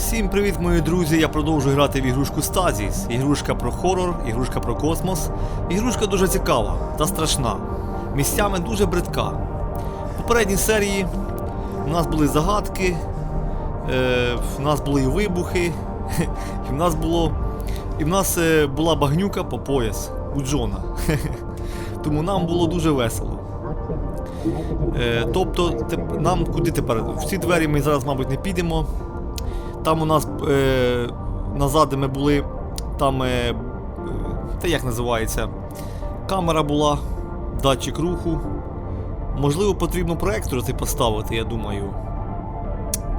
Всім привіт, мої друзі! Я продовжую грати в ігрушку Стазіс. Ігрушка про хорор, ігрушка про космос. Ігрушка дуже цікава та страшна. Місцями дуже бридка. В попередній серії у нас були загадки, е, в нас були і вибухи, і в нас було. І в нас е, була багнюка по пояс у Джона. Тому нам було дуже весело. Е, тобто, нам куди тепер? В ці двері ми зараз, мабуть, не підемо. Там у нас е, назад, ми були, там. Е, та як називається? Камера була, датчик руху. Можливо, потрібно проектор цей поставити, я думаю.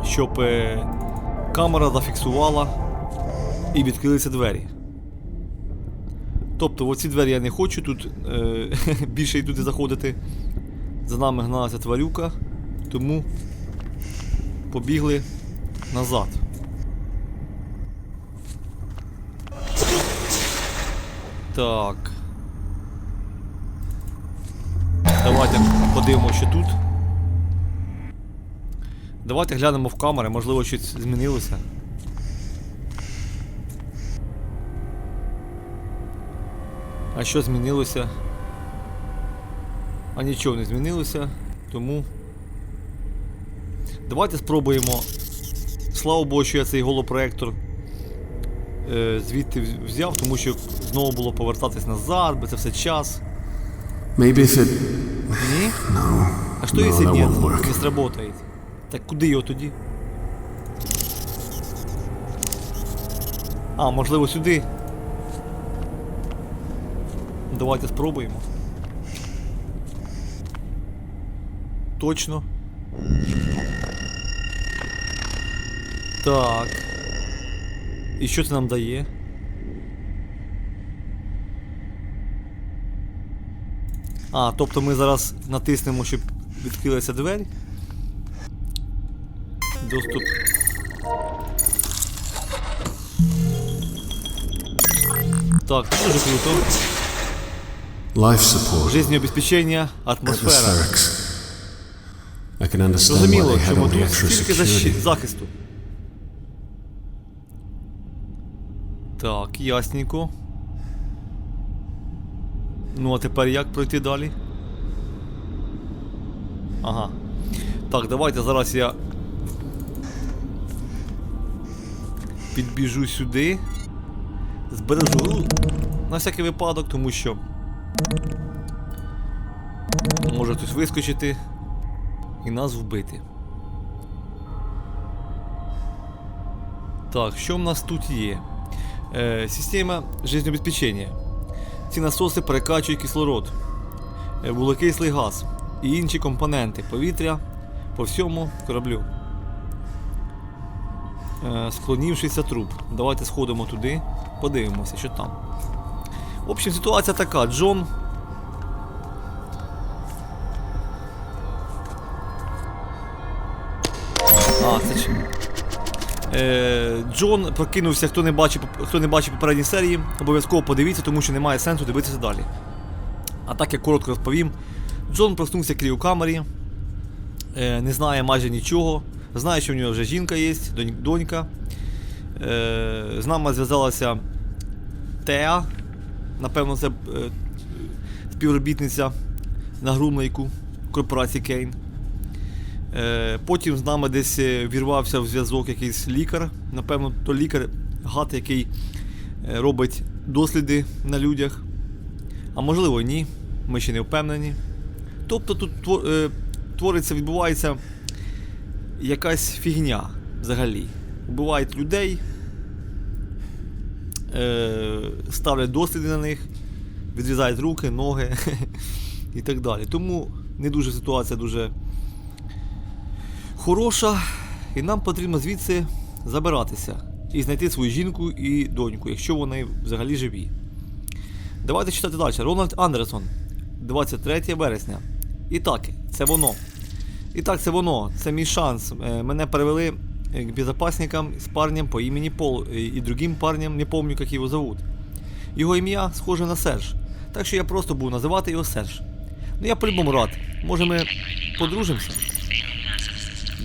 Щоб е, камера зафіксувала і відкрилися двері. Тобто, оці двері я не хочу тут е, більше й туди заходити. За нами гналася тварюка, тому побігли назад. Так. Давайте подивимося, що тут. Давайте глянемо в камери, можливо, щось змінилося. А що змінилося? А нічого не змінилося, тому. Давайте спробуємо. Слава Богу, що я цей голопроектор звідти взяв, тому що знову було повертатись назад, бо це все час. Maybe if it. Ні? No. А що No, якщо that ні, не сработає? Так куди його тоді? А, можливо, сюди. Давайте спробуємо. Точно. Так. І що це нам дає? А, тобто ми зараз натиснемо, щоб відкрилася двері. Доступ. Так, дуже круто. Life support. Жизнеобезпечення, атмосфера. Had чому тут стільки захисту. Так, ясненько. Ну, а тепер як пройти далі? Ага. Так, давайте зараз я підбіжу сюди. Збережу на всякий випадок, тому що може хтось вискочити і нас вбити. Так, що в нас тут є? Е, система жизнеобеспечення. Ці насоси перекачують кислород, е, вуглекислий газ і інші компоненти повітря по всьому кораблю. Е, склонівшися труп. Давайте сходимо туди, подивимося, що там. В общем, ситуація така. Джон А, це ж. Е, Джон прокинувся, хто не бачив, хто не бачив попередні серії, обов'язково подивіться, тому що немає сенсу дивитися далі. А так я коротко розповім. Джон проснувся в кріокамері, е, не знає майже нічого. Знає, що в нього вже жінка є, донька. Е, з нами зв'язалася Теа. Напевно, це е, співробітниця на грумейку корпорації Кейн. Е, Потім з нами десь е, вірвався в зв'язок якийсь лікар. Напевно, то лікар гад, який е, робить досліди на людях. А можливо, ні. Ми ще не впевнені. Тобто тут твориться, відбувається якась фігня взагалі. Вбивають людей, ставлять досліди на них, відрізають руки, ноги і так далі. Тому не дуже ситуація дуже хороша, і нам потрібно звідси забиратися і знайти свою жінку і доньку, якщо вони взагалі живі. Давайте читати далі. Рональд Андерсон, 23 вересня. І так, це воно. І так, це воно. Це мій шанс. Е, Мене перевели е, к безопасникам з парнем по імені Пол е, і другим парнем, не помню, як його зовут. Його ім'я схоже на Серж. Так що я просто буду називати його Серж. Ну я по-любому рад. Може ми подружимося?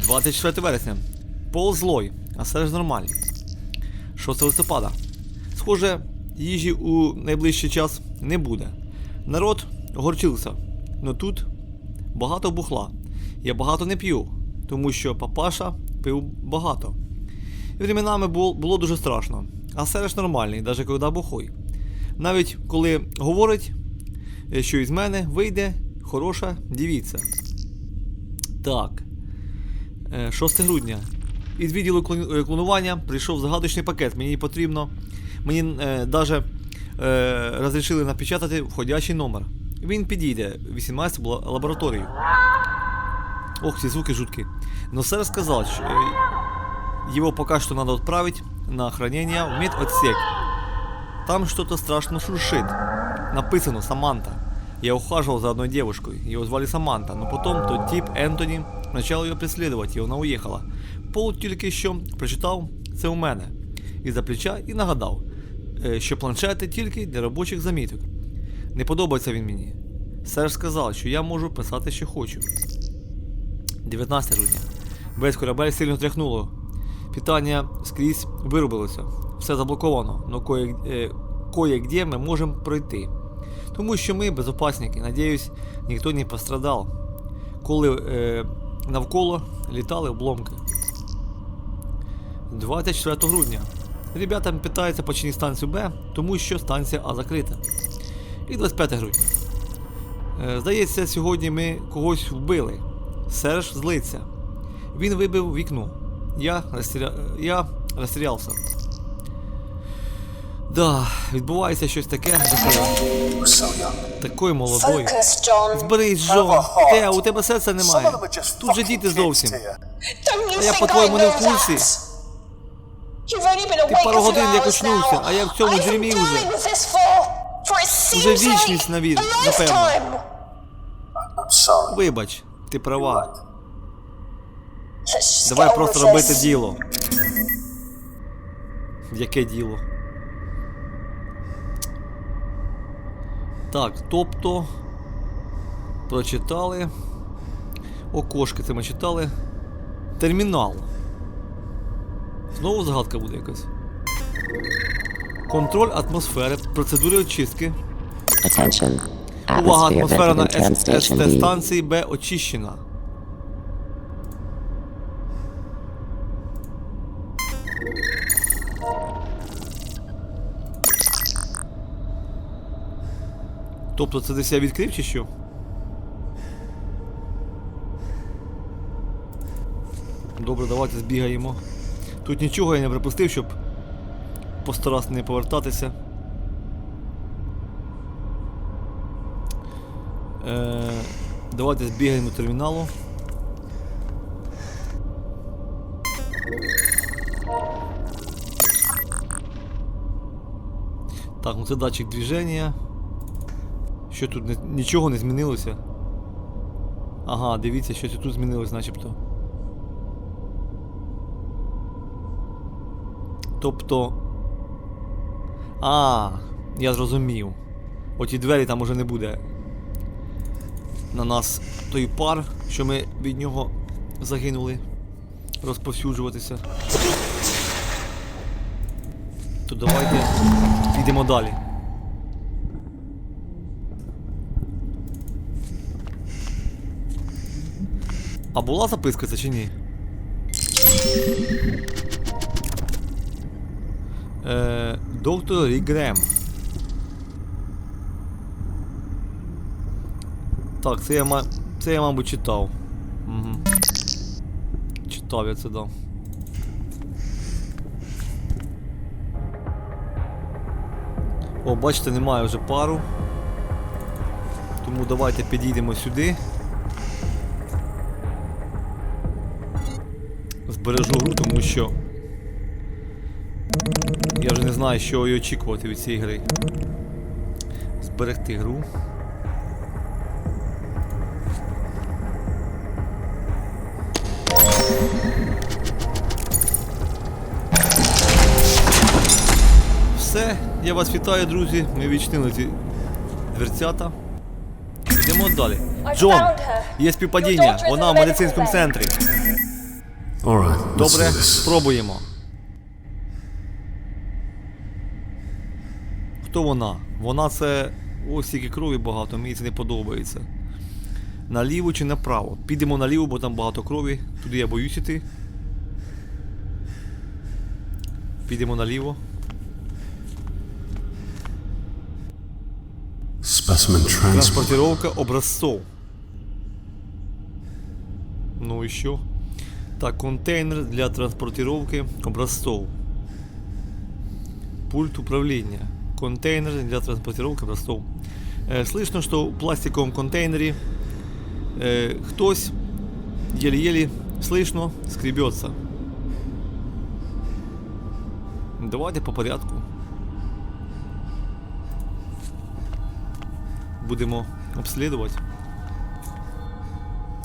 24 вересня. Пол Злой. а Серж нормальний. 6 листопада. Схоже, їжі у найближчий час не буде. Народ огорчився. Но тут багато бухла. Я багато не п'ю, тому що папаша пив багато. І временами було, дуже страшно. А Серж нормальний, навіть коли бухой. Навіть коли говорить, е, що із мене вийде хороша дівіця. Так. Е, 6 грудня. Із відділу е, клонування прийшов загадочний пакет. Мені потрібно. Мені е, даже е, розрішили напечатати входящий номер. Він підійде в 18 ла- лабораторію. Ох, ці звуки жуткі. Но сэр сказал, что э, его пока что надо отправить на хранение в медотсек. Там что-то страшно шуршит. Написано Саманта. Я ухаживал за одной девушкой. Ее звали Саманта, но потом тот тип Энтони начал ее преследовать, и вона уехала. Пол тільки що прочитав це у мене із-за плеча і нагадав, е, що планшети тільки для робочих заміток. Не подобається він мені. Серж сказав, що я можу писати, що хочу. 19 грудня. Весь корабель сильно тряхнуло. Питання скрізь вирубилося. Все заблоковано, але кое, е, кое-где ми можемо пройти. Тому що ми безопасники. Надіюсь, ніхто не пострадав. Коли е, навколо літали обломки. 24 грудня. Ребята питаються починити станцію Б, тому що станція А закрита. І 25 грудня. Е, Здається, сьогодні ми когось вбили. Серж злиться. Він вибив вікно. Я, розстріля... Я розстрілявся. Да, відбувається щось таке. Такою молодою. Зберись, Джон. Те, у тебе серця немає. Тут же діти зовсім. А я, по-твоєму, не в курсі. Ти пару годин як очнувся, а я в цьому дерьмі вже. Уже вічність, like наві- a напевно. Вибач, ти права. Давай просто робити діло. Яке діло? Так, тобто. Прочитали. Окошки це ми читали. Термінал. Знову загадка буде якась. Контроль атмосфери, процедури очистки. Увага, атмосфера на СТ станції Б очищена. Тобто це десь я відкрив чи що? Добре, давайте збігаємо. Тут нічого я не припустив, щоб постарався не повертатися. Е, давайте збігаємо до терміналу. Так, ну це датчик движення. Що тут не, нічого не змінилося? Ага, дивіться, щось тут змінилось начебто. Тобто. А, я зрозумів. Оті двері там уже не буде на нас той пар, що ми від нього загинули розповсюджуватися. То давайте підемо далі. А була записка це чи ні? Е, доктор Рі Грем. Так, це я, це я мабуть, читав. Угу. Читав я це дав. О, бачите, немає вже пару. Тому давайте підійдемо сюди. Збережу гру, тому що. Я вже не знаю, що і очікувати від цієї гри. Зберегти гру. Все, я вас вітаю, друзі. Ми відчинили ці дверцята. Йдемо далі. Джон, є співпадіння. Вона в медицинському центрі. Добре, спробуємо. Хто вона? Вона це. Ось тільки крові багато, мені це не подобається. Наліво чи направо? Підемо наліво, бо там багато крові. Туди я боюсь іти. Підемо наліво. Транспортировка образцов. Ну і що? Так, контейнер для транспортировки образцов. Пульт управления. Контейнер для транспортировки образцов. Э, слышно, что в пластиковом контейнере э, хтось еле-еле слышно скребется. Давайте по порядку. Будемо обслідувати.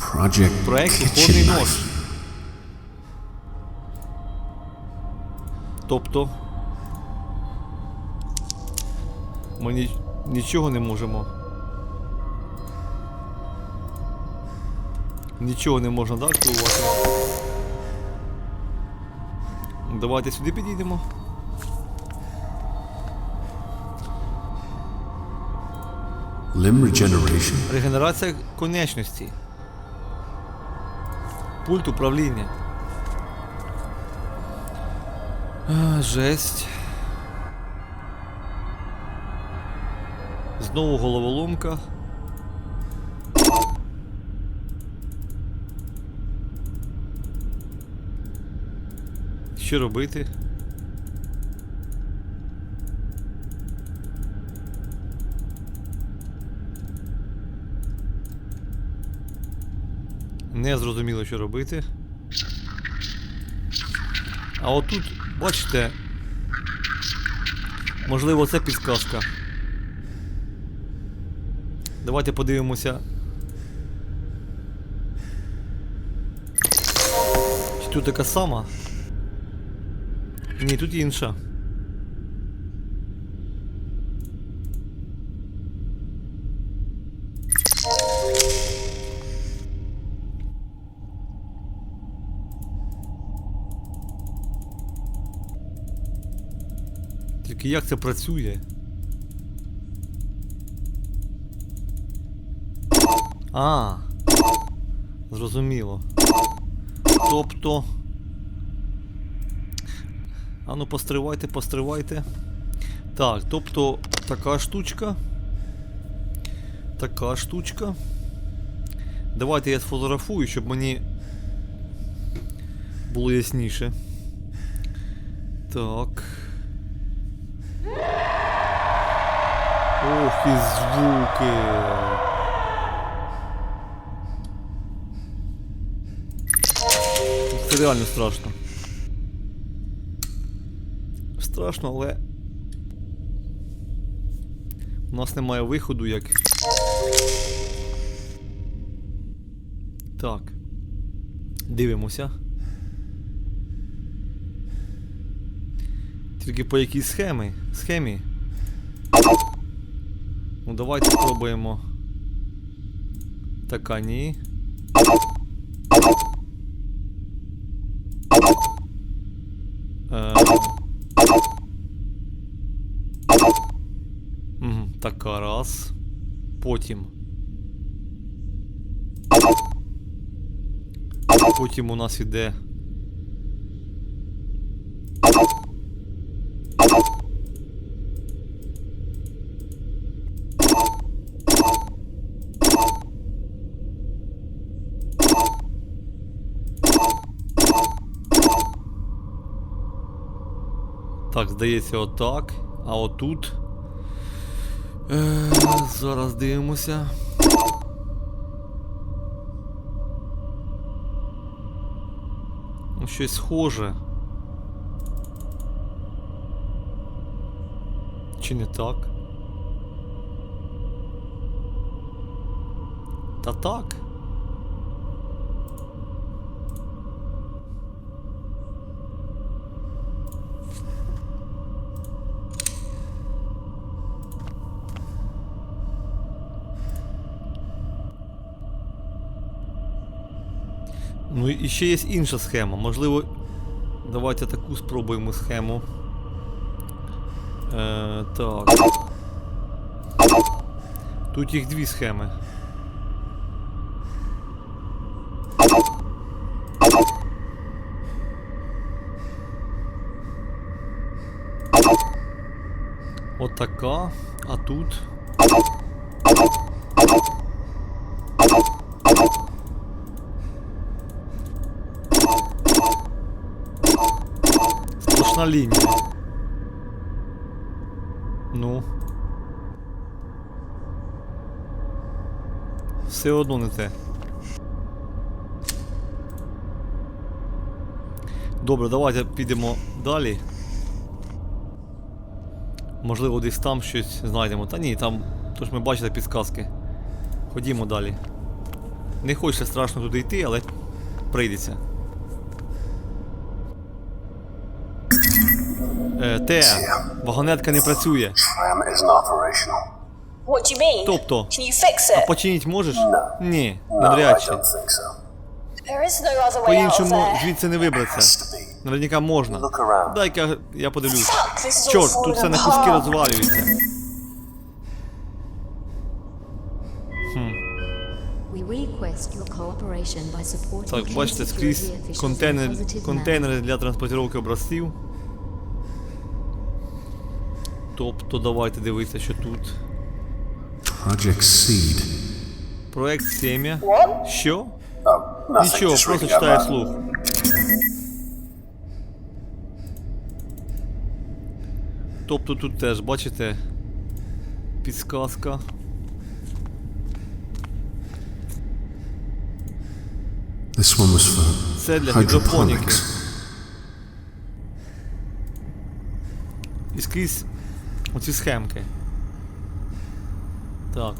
Project Проект Kitchen «Кухонний Knife. нож». Тобто. Ми ні- нічого не можемо. Нічого не можна так активувати. Давайте сюди підійдемо. Limb regeneration. Регенерація конечності. Пульт управління. А, жесть. Знову головоломка. Що робити? Не зрозуміло, що робити. А отут, бачите, можливо, це підсказка. Давайте подивимося. Чи тут така сама? Ні, тут інша. Тільки як це працює? А. Зрозуміло. Тобто. А ну постривайте, постривайте. Так, тобто така штучка. Така штучка. Давайте я сфотографую, щоб мені було ясніше. Так. Ох, і звуки. Це реально страшно. Страшно, але. У нас немає виходу як. Так. Дивимося. Тільки по якій схемі? Схемі. Ну давайте спробуємо. Така ні. Е... Така раз. Потім. Потім у нас іде. Так, здається, отак. А отут. Е, зараз дивимося. Ну, Щось схоже. Чи не так? Та так. Ну і ще є інша схема. Можливо, давайте таку спробуємо схему. Е, так. Тут їх дві схеми. От така, а тут. Сплошна лінія. Ну. Все одно не те. Добре, давайте підемо далі. Можливо, десь там щось знайдемо. Та ні, там. Тож ми бачили підсказки. Ходімо далі. Не хочеться страшно туди йти, але прийдеться. Е, Те, вагонетка не працює. Тобто, it? починити можеш? Ні, навряд чи. По-іншому звідси не вибратися. Наверняка можна. Дай-ка я all Чорт, тут все на куски розвалюється. Так, бачите, скрізь контейнери, контейнери для транспортировки образців. Тобто давайте дивитися, що тут. Project Seed. Проект. What? Що? Нічого, просто читаю loud. Тобто тут теж, бачите, підсказка. This one was for Це для гідропоніки. hydroponics. І скрізь оці схемки. Так.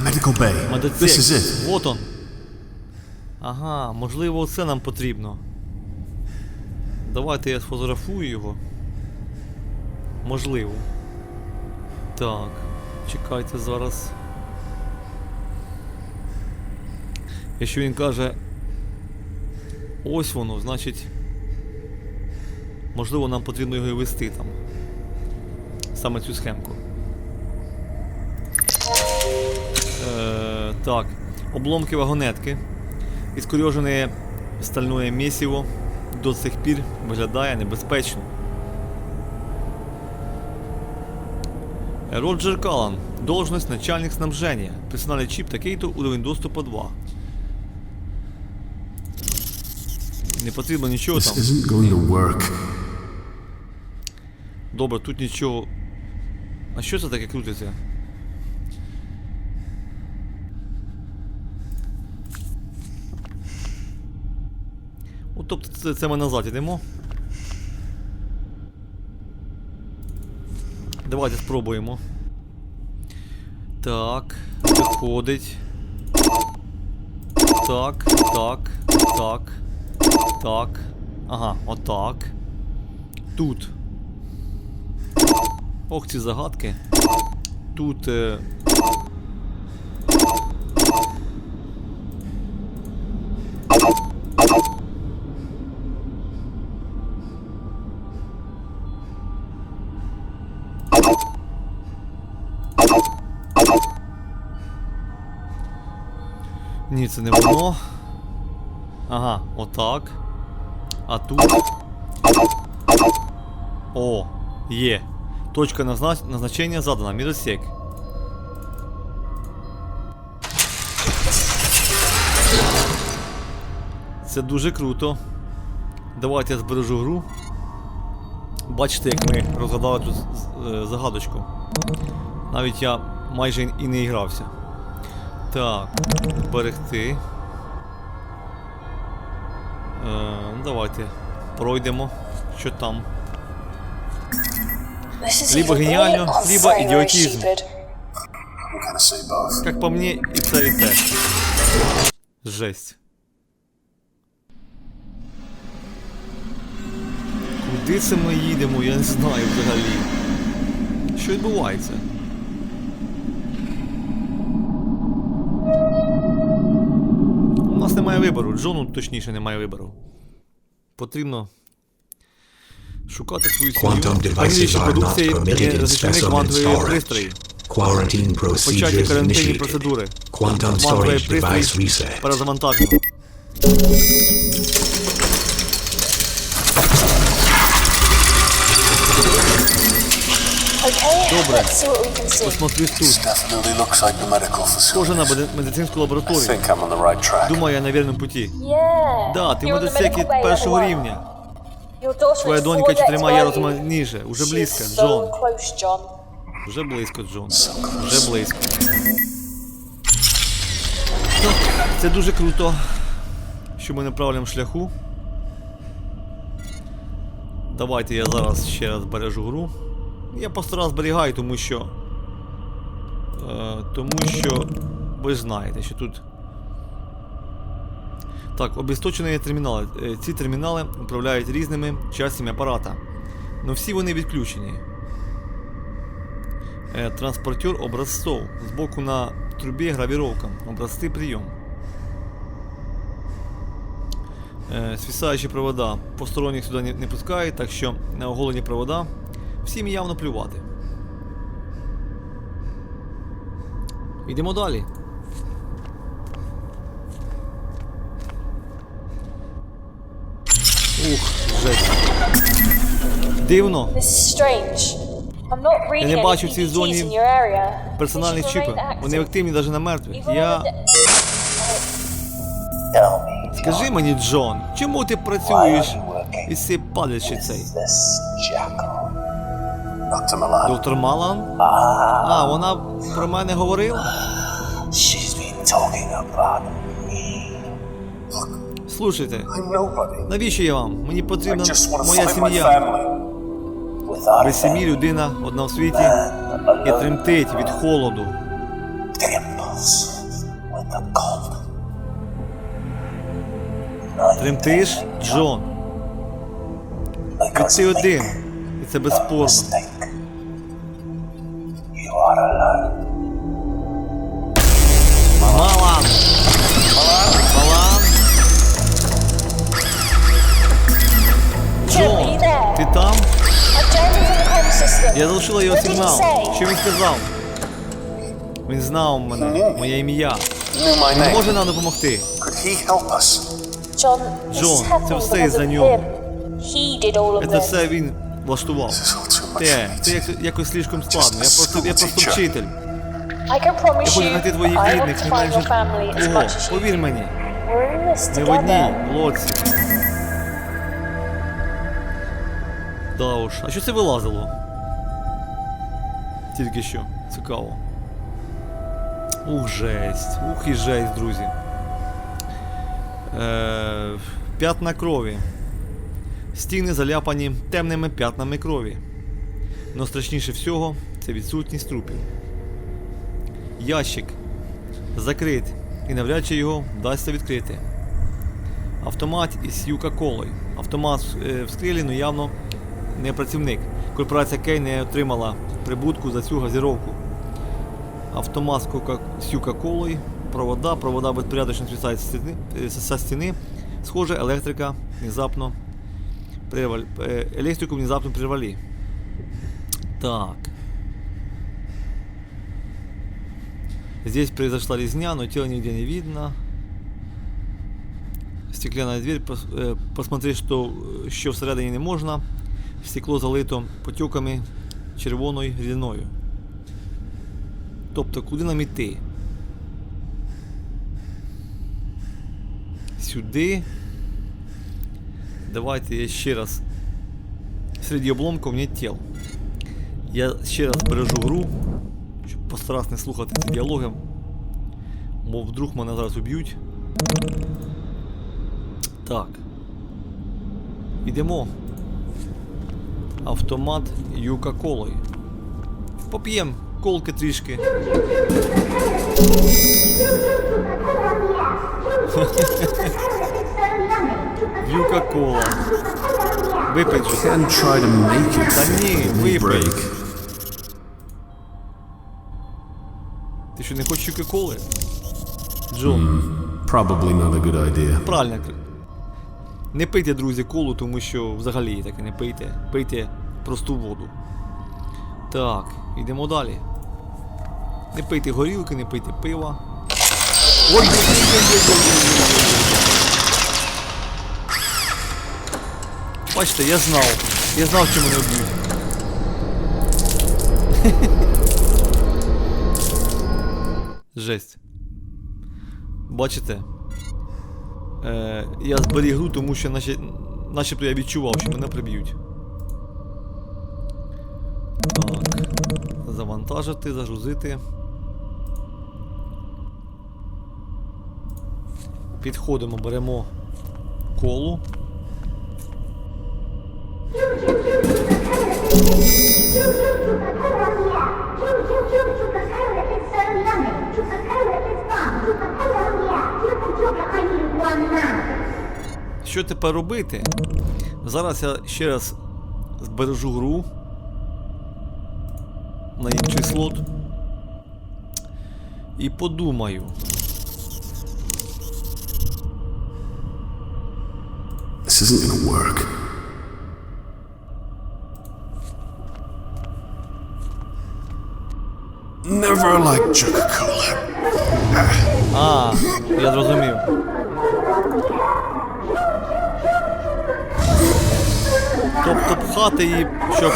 Medical Bay. This is it. Вот он. Ага, можливо, це нам потрібно. Давайте я сфотографую його. Можливо. Так. Чекайте зараз. Якщо він каже. Ось воно, значить. Можливо, нам потрібно його і вести там. Саме цю схемку. Е, так. Обломки вагонетки. Іскорьожене стальное месиво до сих пір виглядає небезпечно. Роджер Калан. Должность начальник снабжения. Персональний чіп такий-то уровень доступу 2. Не потрібно нічого This там. Добре, тут нічого. А що це таке крутиться? От тобто це, це ми назад ідемо. Давайте спробуємо. Так, виходить. Так, так, так, так. Ага, отак. Тут. Ох, ці загадки. Тут. Е... Ні, це не воно. Ага, отак. А тут. О, є. Точка назнач... назначення задана. Міросек. Це дуже круто. Давайте я збережу гру. Бачите, як ми розгадали тут е, загадочку. Навіть я майже і не грався. Так, зберегти. Е, ну, давайте пройдемо. Що там? Либо гениально, либо идиотизм. Как по мне, і це, і те. Жесть. Куди це ми їдемо, я не знаю взагалі. Що відбувається? У нас немає вибору. Джону точніше немає вибору. Потрібно шукати свою сім'ю. Продукції квантові пристрої. Quarantine Початі procedures карантинні initiated. процедури. Quantum Квантовий storage device пристрій reset. перезавантажено. Добре. Посмотрись тут. Definitely looks like the medical Схоже на меди- медицинську I лабораторію. think I'm on the right track. Думаю, я на вірному путі. Да, ти bay першого рівня. Твоя донька чотирма ярусами ніже. Уже близько, Джон. Вже близько, Джон. Вже близько. Ну, це дуже круто, що ми на правильному шляху. Давайте я зараз ще раз бережу гру. Я просто раз зберігаю, тому що. Е, тому що ви знаєте, що тут. Так, обісточені термінали. Е, Ці термінали управляють різними частями апарата. Но всі вони відключені. Е, Транспортер образцов. Збоку на трубі гравіровка. Образці прийом. Е, Свисаючі провода. Посторонніх сюди не пускають, так що на оголені провода всім явно плювати. Йдемо далі. Ух, жесть. Дивно. Reading не бачу в цій зоні. Персональні чіпи. Вони активні навіть на мертвих. Я. Скажи мені, Джон, чому ти працюєш із jackal? Dr. Milan, Доктор Малан? А, вона про мене говорила? Слушайте, навіщо я вам? Мені потрібна моя сім'я. Without сім'ї людина одна в світі і тремтить від холоду. Тремтиш, Джон. Ти один. І це безспорно. Я залишила його сигнал. Що він сказав? Він знав мене, моє ім'я. Він може нам допомогти. Джон, це все із-за нього. Це все він влаштував. Те, це якось слишком складно. Я просто, я просто вчитель. Я хочу знайти твоїх рідних, не менше твого. Повір мені, ми в одній лодці. Да уж. А що це вилазило? Тільки що. Цікаво. Ух, жесть. Ух і жесть, друзі. Е, п'ятна крові. Стіни заляпані темними п'ятнами крові. Но страшніше всього це відсутність трупів. Ящик закрит і навряд чи його вдасться відкрити. Автомат із Юка-Колою. Автомат е, вскрили, але явно не працівник. Корпорація Кей не отримала прибутку за цю газіровку. Автомат з, Юка-Колою, провода, провода безпорядочно з стіни, е, стіни. Схоже, електрика внезапно прервали. е, Електрику внезапно прервали. Так. Здесь произошла резня, но тело нигде не видно. Стеклянная дверь, е, посмотреть, що, що всередині не можна. Стекло залито потеками червоною рідиною. Тобто, куди нам іти? Сюди. Давайте я ще раз. Серед обломків нет тіл. Я ще раз бережу гру, щоб постаратися не слухати ці діалоги. Бо вдруг мене зараз уб'ють. Так. Ідемо. Автомат Юка Колою. Поп'єм колки трішки. Юка Кола. Випить. Та ні, випий. Ти що не хочеш Юки Коли? Джон. Probably not a good idea. Правильно. Не пийте, друзі, колу, тому що взагалі її таки не пийте. Пийте просту воду. Так, йдемо далі. Не пийте горілки, не пийте пива. Ой. Бачите, я знав. Я знав, що мене вб'ють. Жесть. Бачите? Е, я зберіг гру, тому що наче, начебто я відчував, що мене приб'ють. Так. Завантажити, загрузити. Підходимо, беремо колу. Що тепер робити? Зараз я ще раз збережу гру на інший слот. І подумаю. This isn't gonna work. Never liked Coca-Cola. А, я зрозумів. Тобто пхати її, щоб.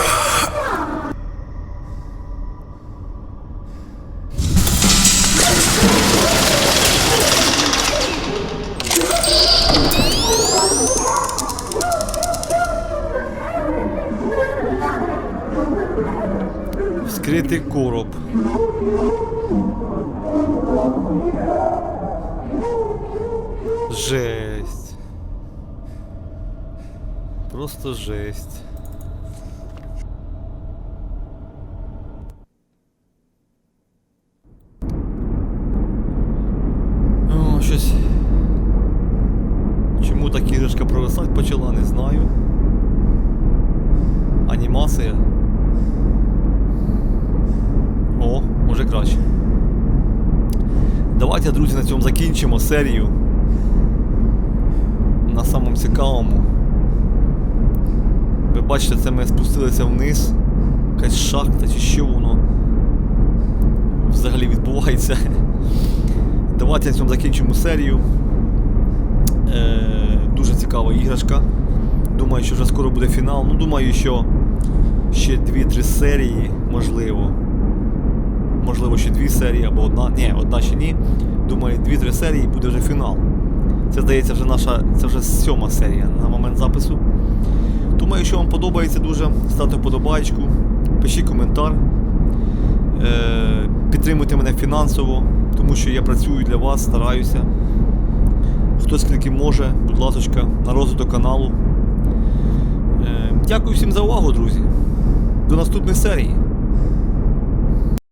Вскрити короб. Жесть. О, щось. Чому так іграшка провисать почала, не знаю. Анімація. О, може краще. Давайте, друзі, на цьому закінчимо серію. На самому цікавому. Бачите, це ми спустилися вниз. Якась шахта чи що воно взагалі відбувається. Давайте на цьому закінчимо серію. Е, дуже цікава іграшка. Думаю, що вже скоро буде фінал. Ну, думаю, що ще 2-3 серії, можливо. Можливо, ще дві серії або одна. Ні, одна ще ні. Думаю, 2-3 серії буде вже фінал. Це здається вже наша. Це вже сьома серія на момент запису. Думаю, якщо вам подобається дуже, ставте вподобайку, пишіть коментар. Е, підтримуйте мене фінансово, тому що я працюю для вас, стараюся. Хто скільки може, будь ласка, на розвиток каналу. Е, дякую всім за увагу, друзі. До наступної серії.